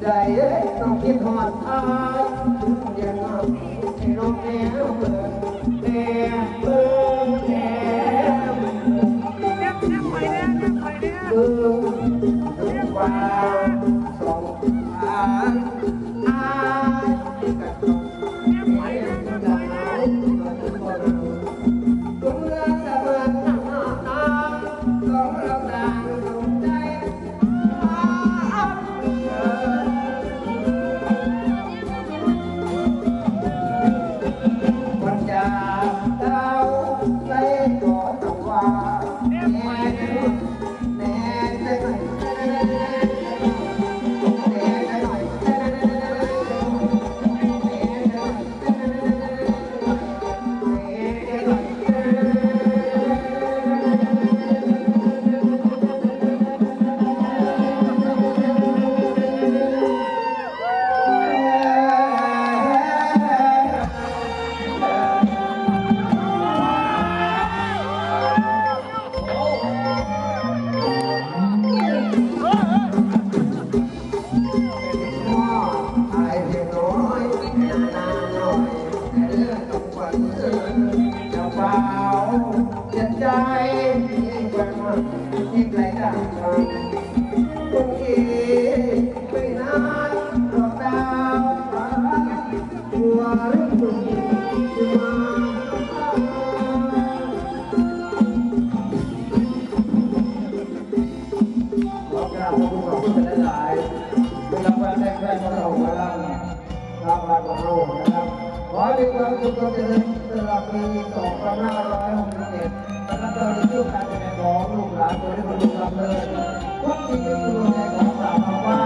ใจต้องคิดหอดทายเดี๋ยวน้องให้น้องแม่เบิ่งแม่เบิ่งแม่เบิ่งฟ้า เจ้าบ่าเจ็บใจยิ่งกว่ามันยิ่ไหลดังฟังคงอีกไม่นานหรอกดาวกลัวรื่งคุณจะมาขอกราบขอบคุณขอบคุณเป็นหลายๆเป็นรางวัลได้แค่ของเราพลังรางวัลของเรานะครับขอให้มีความสุขความเจริญ ตลอดปี2567และตลอดช่วงการแสดงของลูกหลานตัวที่คนลุกลานเลยทุกสิ่งที่อยู่ในของ